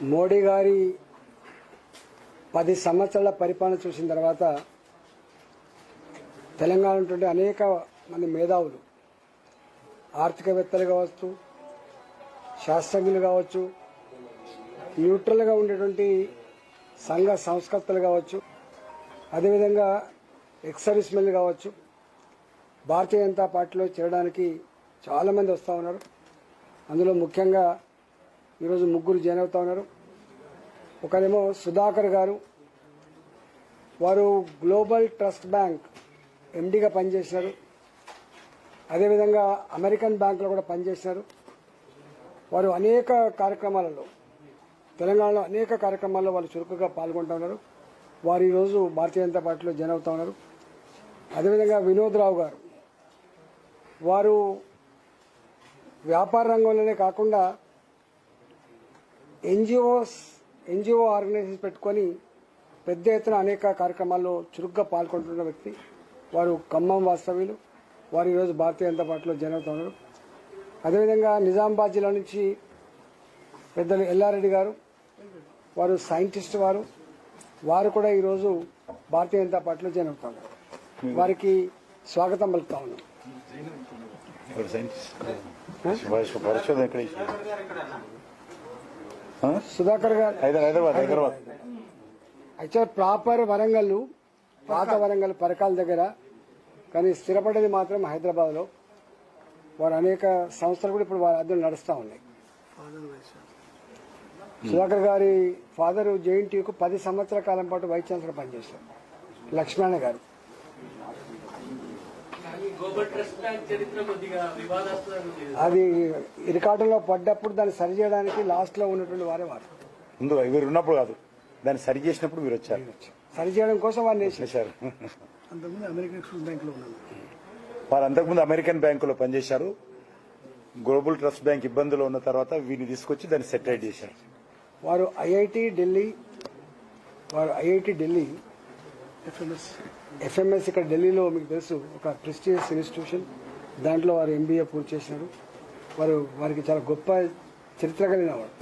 మోడీ గారి పది సంవత్సరాల పరిపాలన చూసిన తర్వాత తెలంగాణ ఉంటుండే అనేక మంది మేధావులు ఆర్థికవేత్తలు కావచ్చు శాస్త్రజ్ఞులు కావచ్చు న్యూట్రల్గా ఉండేటువంటి సంఘ సంస్కర్తలు కావచ్చు అదేవిధంగా ఎక్సర్విస్మెన్లు కావచ్చు భారతీయ జనతా పార్టీలో చేరడానికి చాలామంది వస్తూ ఉన్నారు. అందులో ముఖ్యంగా ఈరోజు ముగ్గురు జాయిన్ అవుతా ఉన్నారు. ఒకరేమో సుధాకర్ గారు. వారు గ్లోబల్ ట్రస్ట్ బ్యాంక్ ఎండీగా పనిచేశారు అదేవిధంగా అమెరికన్ బ్యాంకులో కూడా పనిచేశారు వారు అనేక కార్యక్రమాలలో తెలంగాణలో అనేక కార్యక్రమాల్లో వాళ్ళు చురుకుగా పాల్గొంటూ ఉన్నారు. వారు ఈరోజు భారతీయ జనతా పార్టీలో జాయిన్ అవుతా ఉన్నారు. అదేవిధంగా వినోద్ రావు గారు. వారు వ్యాపార రంగంలోనే కాకుండా ఎన్జిఓస్ ఎన్జిఓ ఆర్గనైజేషన్ పెట్టుకొని పెద్ద ఎత్తున అనేక కార్యక్రమాల్లో చురుగ్గా పాల్గొంటున్న వ్యక్తి. వారు ఖమ్మం వాస్తవ్యులు. వారు ఈరోజు భారతీయ జనతా పార్టీలో జాయిన్ అవుతా ఉన్నారు అదేవిధంగా నిజామాబాద్ జిల్లా నుంచి పెద్దలు ఎల్లారెడ్డి గారు. వారు సైంటిస్ట్ వారు. వారు కూడా ఈరోజు భారతీయ జనతా పార్టీలో జాయిన్ అవుతా ఉన్నారు వారికి స్వాగతం పలుకుతా ఉన్నాం. పరిశోధన? సుధాకర్ గారు. హైదరాబాద్ హైదరాబాద్. యాక్చువల్ ప్రాపర్ వరంగల్ పాత వరంగల్ పరకాల దగ్గర కానీ స్థిరపడేది మాత్రం హైదరాబాద్లో వారు అనేక సంస్థలు కూడా ఇప్పుడు వారి అద్దెలు నడుస్తూ ఉన్నాయి. సుధాకర్ గారి ఫాదర్ జేఎన్టీయూకు పది సంవత్సరాల కాలం పాటు వైస్ ఛాన్సలర్ పనిచేశారు. లక్ష్మణ గారు గ్లోబల్ ట్రస్ట్ బ్యాంక్ చరిత్ర కొద్దిగా వివాదాస్పదంగా ఉంది అది ఇరికాటంలో పడ్డప్పుడు దాన్ని సరిచేయడానికి లాస్ట్లో ఉన్నటువంటి వారే వారు. ముందు వీరు ఉన్నప్పుడు కాదు దాన్ని సరి చేసినప్పుడు మీరు వచ్చారు. సరిచేయడం కోసం వారిని వేసారు చేశారు అంతకుముందు అమెరికన్ బ్యాంక్లో వారు అంతకుముందు అమెరికన్ బ్యాంకులో పనిచేశారు. గ్లోబల్ ట్రస్ట్ బ్యాంక్ ఇబ్బందులు ఉన్న తర్వాత వీరిని తీసుకొచ్చి దాన్ని సెటిలైట్ చేశారు. వారు ఐఐటి ఢిల్లీ వారు ఐఐటి ఢిల్లీ ఎఫ్ఎంఎస్ ఎఫ్ఎంఎస్ ఇక్కడ ఢిల్లీలో మీకు తెలుసు ఒక ప్రెస్టీజియస్ ఇన్స్టిట్యూషన్ దాంట్లో వారు ఎంబీఏ పూర్తి చేసినారు వారు వారికి చాలా గొప్ప చరిత్ర కలిగిన వారు.